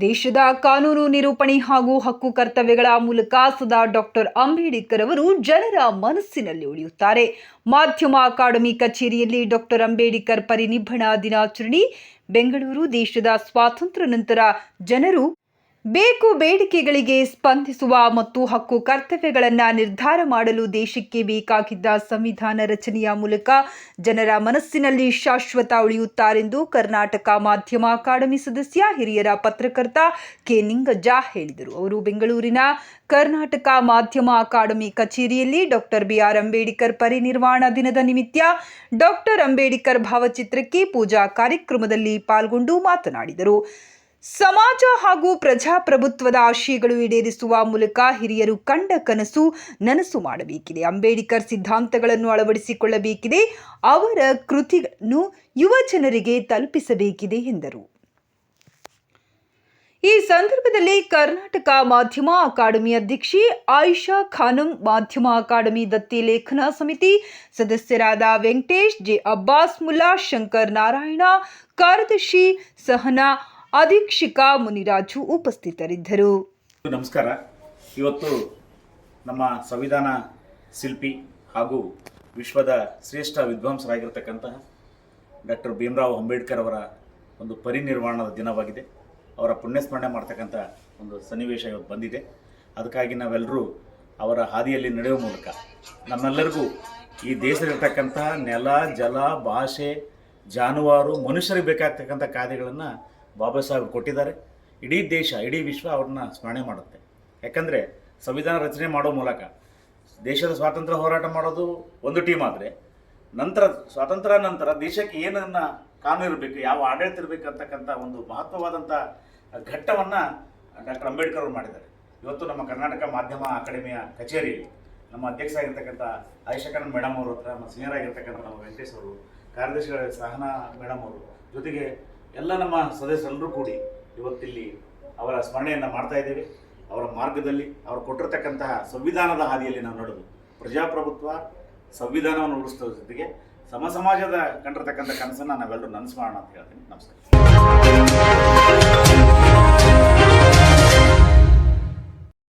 ದೇಶದ ಕಾನೂನು ನಿರೂಪಣೆ ಹಾಗೂ ಹಕ್ಕು ಕರ್ತವ್ಯಗಳ ಮೂಲಕ ಸದಾ ಡಾಕ್ಟರ್ ಅಂಬೇಡ್ಕರ್ ಅವರು ಜನರ ಮನಸ್ಸಿನಲ್ಲಿ ಉಳಿಯುತ್ತಾರೆ. ಮಾಧ್ಯಮ ಅಕಾಡೆಮಿ ಕಚೇರಿಯಲ್ಲಿ ಡಾಕ್ಟರ್ ಅಂಬೇಡ್ಕರ್ ಪರಿನಿಬ್ಬಣ ದಿನಾಚರಣೆ. ಬೆಂಗಳೂರು ದೇಶದ ಸ್ವಾತಂತ್ರ್ಯ ನಂತರ ಜನರು ಬೇಕು ಬೇಡಿಕೆಗಳಿಗೆ ಸ್ಪಂದಿಸುವ ಮತ್ತು ಹಕ್ಕು ಕರ್ತವ್ಯಗಳನ್ನು ನಿರ್ಧಾರ ಮಾಡಲು ದೇಶಕ್ಕೆ ಬೇಕಾಗಿದ್ದ ಸಂವಿಧಾನ ರಚನೆಯ ಮೂಲಕ ಜನರ ಮನಸ್ಸಿನಲ್ಲಿ ಶಾಶ್ವತ ಉಳಿಯುತ್ತಾರೆಂದು ಕರ್ನಾಟಕ ಮಾಧ್ಯಮ ಅಕಾಡೆಮಿ ಸದಸ್ಯ ಹಿರಿಯರ ಪತ್ರಕರ್ತ ಕೆ ನಿಂಗಜ್ಜ ಹೇಳಿದರು. ಅವರು ಬೆಂಗಳೂರಿನ ಕರ್ನಾಟಕ ಮಾಧ್ಯಮ ಅಕಾಡೆಮಿ ಕಚೇರಿಯಲ್ಲಿ ಡಾಕ್ಟರ್ ಬಿಆರ್ ಅಂಬೇಡ್ಕರ್ ಪರಿನಿರ್ವಾಣ ದಿನದ ನಿಮಿತ್ತ ಡಾಕ್ಟರ್ ಅಂಬೇಡ್ಕರ್ ಭಾವಚಿತ್ರಕ್ಕೆ ಪೂಜಾ ಕಾರ್ಯಕ್ರಮದಲ್ಲಿ ಪಾಲ್ಗೊಂಡು ಮಾತನಾಡಿದರು. ಸಮಾಜ ಹಾಗೂ ಪ್ರಜಾಪ್ರಭುತ್ವದ ಆಶಯಗಳು ಈಡೇರಿಸುವ ಮೂಲಕ ಹಿರಿಯರು ಕಂಡ ಕನಸು ನನಸು ಮಾಡಬೇಕಿದೆ. ಅಂಬೇಡ್ಕರ್ ಸಿದ್ಧಾಂತಗಳನ್ನು ಅಳವಡಿಸಿಕೊಳ್ಳಬೇಕಿದೆ. ಅವರ ಕೃತಿಗಳನ್ನು ಯುವ ಜನರಿಗೆ ತಲುಪಿಸಬೇಕಿದೆ ಎಂದರು. ಈ ಸಂದರ್ಭದಲ್ಲಿ ಕರ್ನಾಟಕ ಮಾಧ್ಯಮ ಅಕಾಡೆಮಿ ಅಧ್ಯಕ್ಷೆ ಆಯಿಷಾ ಖಾನಂ, ಮಾಧ್ಯಮ ಅಕಾಡೆಮಿ ದತ್ತಿ ಲೇಖನ ಸಮಿತಿ ಸದಸ್ಯರಾದ ವೆಂಕಟೇಶ್, ಜೆ. ಅಬ್ಬಾಸ್ ಮುಲ್ಲಾ, ಶಂಕರ್ ನಾರಾಯಣ, ಕಾರ್ಯದರ್ಶಿ ಸಹನಾ ಅಧೀಕ್ಷಿಕಾ ಮುನಿರಾಜು ಉಪಸ್ಥಿತರಿದ್ದರು. ನಮಸ್ಕಾರ. ಇವತ್ತು ನಮ್ಮ ಸಂವಿಧಾನ ಶಿಲ್ಪಿ ಹಾಗೂ ವಿಶ್ವದ ಶ್ರೇಷ್ಠ ವಿದ್ವಾಂಸರಾಗಿರ್ತಕ್ಕಂತಹ ಡಾಕ್ಟರ್ ಭೀಮರಾವ್ ಅಂಬೇಡ್ಕರ್ ಅವರ ಒಂದು ಪರಿನಿರ್ವಾಣದ ದಿನವಾಗಿದೆ. ಅವರ ಪುಣ್ಯಸ್ಮರಣೆ ಮಾಡ್ತಕ್ಕಂಥ ಒಂದು ಸನ್ನಿವೇಶ ಇವತ್ತು ಬಂದಿದೆ. ಅದಕ್ಕಾಗಿ ನಾವೆಲ್ಲರೂ ಅವರ ಹಾದಿಯಲ್ಲಿ ನಡೆಯುವ ಮೂಲಕ ನಮ್ಮೆಲ್ಲರಿಗೂ ಈ ದೇಶದಲ್ಲಿರ್ತಕ್ಕಂತಹ ನೆಲ, ಜಲ, ಭಾಷೆ, ಜಾನುವಾರು, ಮನುಷ್ಯರಿಗೆ ಬೇಕಾಗ್ತಕ್ಕಂಥ ಕಾಯ್ದೆಗಳನ್ನು ಬಾಬಾ ಸಾಹೇಬ್ ಕೊಟ್ಟಿದ್ದಾರೆ. ಇಡೀ ದೇಶ, ಇಡೀ ವಿಶ್ವ ಅವ್ರನ್ನ ಸ್ಮರಣೆ ಮಾಡುತ್ತೆ. ಯಾಕಂದರೆ ಸಂವಿಧಾನ ರಚನೆ ಮಾಡೋ ಮೂಲಕ ದೇಶದ ಸ್ವಾತಂತ್ರ್ಯ ಹೋರಾಟ ಮಾಡೋದು ಒಂದು ಟೀಮ್ ಆದರೆ, ನಂತರ ಸ್ವಾತಂತ್ರ್ಯ ನಂತರ ದೇಶಕ್ಕೆ ಏನನ್ನ ಕಾನೂನು ಇರಬೇಕು, ಯಾವ ಆಡಳಿತ ಇರಬೇಕು ಅಂತಕ್ಕಂಥ ಒಂದು ಮಹತ್ವವಾದಂಥ ಘಟ್ಟವನ್ನು ಡಾಕ್ಟರ್ ಅಂಬೇಡ್ಕರ್ ಅವರು ಮಾಡಿದ್ದಾರೆ. ಇವತ್ತು ನಮ್ಮ ಕರ್ನಾಟಕ ಮಾಧ್ಯಮ ಅಕಾಡೆಮಿಯ ಕಚೇರಿಯಲ್ಲಿ ನಮ್ಮ ಅಧ್ಯಕ್ಷರಾಗಿರ್ತಕ್ಕಂಥ ಆಯಿಷಕರನ್ ಮೇಡಮ್ ಅವ್ರ ಹತ್ರ, ನಮ್ಮ ಸೀನಿಯರ್ ಆಗಿರ್ತಕ್ಕಂಥ ನಮ್ಮ ವೆಂಕಟೇಶ್ ಅವರು ಕಾರ್ಯದರ್ಶಿಗಳ ಸಹನಾ ಮೇಡಮ್ ಅವರು ಜೊತೆಗೆ ಎಲ್ಲ ನಮ್ಮ ಸದಸ್ಯರೆಲ್ಲರೂ ಕೂಡಿ ಇವತ್ತಿಲ್ಲಿ ಅವರ ಸ್ಮರಣೆಯನ್ನು ಮಾಡ್ತಾ ಇದ್ದೇವೆ. ಅವರ ಮಾರ್ಗದಲ್ಲಿ ಅವರು ಕೊಟ್ಟಿರ್ತಕ್ಕಂತಹ ಸಂವಿಧಾನದ ಹಾದಿಯಲ್ಲಿ ನಾವು ನಡೆದು ಪ್ರಜಾಪ್ರಭುತ್ವ, ಸಂವಿಧಾನವನ್ನು ಉಳಿಸೋ ಜೊತೆಗೆ ಸಮ ಸಮಾಜದ ಕಂಡಿರ್ತಕ್ಕಂಥ ಕನಸನ್ನು ನಾವೆಲ್ಲರೂ ನನಸು ಮಾಡೋಣ ಅಂತ ಹೇಳ್ತೀನಿ. ನಮಸ್ಕಾರ.